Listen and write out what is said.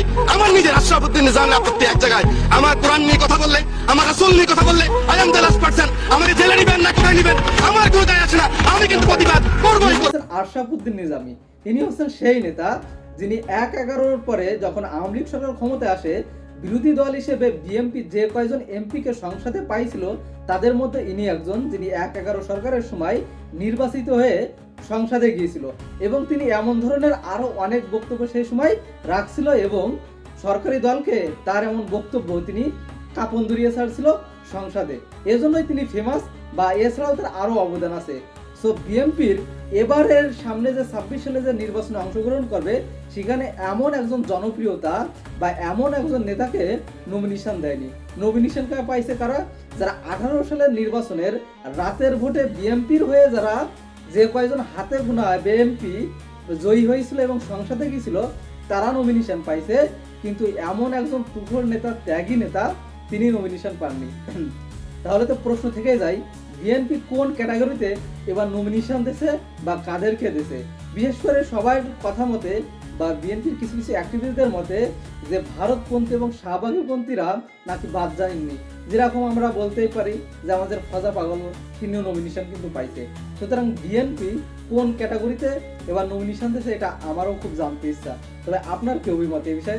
জায়গায়, আমার নিজের আশরাফুদ্দিন নিজামের আপত্তি এক জায়গায়। আমার কোরআন নিয়ে কথা বললে, আমার রাসূল নিয়ে কথা বললে I am the last person আমাকে জেলে নিবেন না, কোথায় নিবেন? আমার কোনো যায় আসে না। আমি কিন্তু প্রতিবাদ করবোই। আশরাফুদ্দিন নিজামী। তিনি হচ্ছেন সেই নেতা যিনি এক এগারোর পরে যখন আওয়ামী লীগ সরকার ক্ষমতায় আসে, বিরোধী দল হিসেবে বিএমপি যে কয়জন এমপিকে সংসদে পাইছিল, তাদের মধ্যে ইনি একজন যিনি এক এগারো সরকারের সময় নির্বাচিত হয়ে সংসদে গিয়েছিল এবং তিনি এমন ধরনের আরও অনেক বক্তব্য সেই সময় রাখছিল এবং সরকারি দলকে তার এমন বক্তব্য তিনি কাপন দুরিয়ে ছাড়ছিল সংসদে। এজন্যই তিনি ফেমাস বা এছাড়াও তার আরও অবদান আছে। সো বিএনপির এবারের সামনে যে ছাব্বিশ সালে যে নির্বাচনে অংশগ্রহণ করবে, সেখানে এমন একজন জনপ্রিয়তা বা এমন একজন নেতাকে নমিনেশন দেয়নি। নমিনেশন পাইছে কারা? যারা আঠারো সালের নির্বাচনের রাতের ভোটে বিএনপির হয়ে যারা যে কয়জন হাতে গুনা বিএনপি জয়ী হয়েছিল এবং সংসদে গিয়েছিল, তারা নমিনেশন পাইছে, কিন্তু এমন একজন তুখর নেতা, ত্যাগী নেতা তিনি নমিনেশন পাননি। তাহলে তো প্রশ্ন থেকে যায় বিএনপি কোন ক্যাটাগরিতে এবার নমিনেশন দিছে বা কাদেরকে দিছে? বিশেষ করে সবার কথা মতে বা বিএনপির কিছু কিছু অ্যাক্টিভিস্টদের মতে যে ভারতপন্থী এবং শাহবাগীপন্থীরা নাকি বাদ যায়নি। যেরকম আমরা বলতেই পারি যে আমাদের ফজা পাগল তিনিও নমিনেশন কিন্তু পাইছে। সুতরাং বিএনপি কোন ক্যাটাগরিতে এবার নমিনেশন দিয়েছে, এটা আমারও খুব জানতে ইচ্ছা। তবে আপনার কি অভিমত এই বিষয়ে?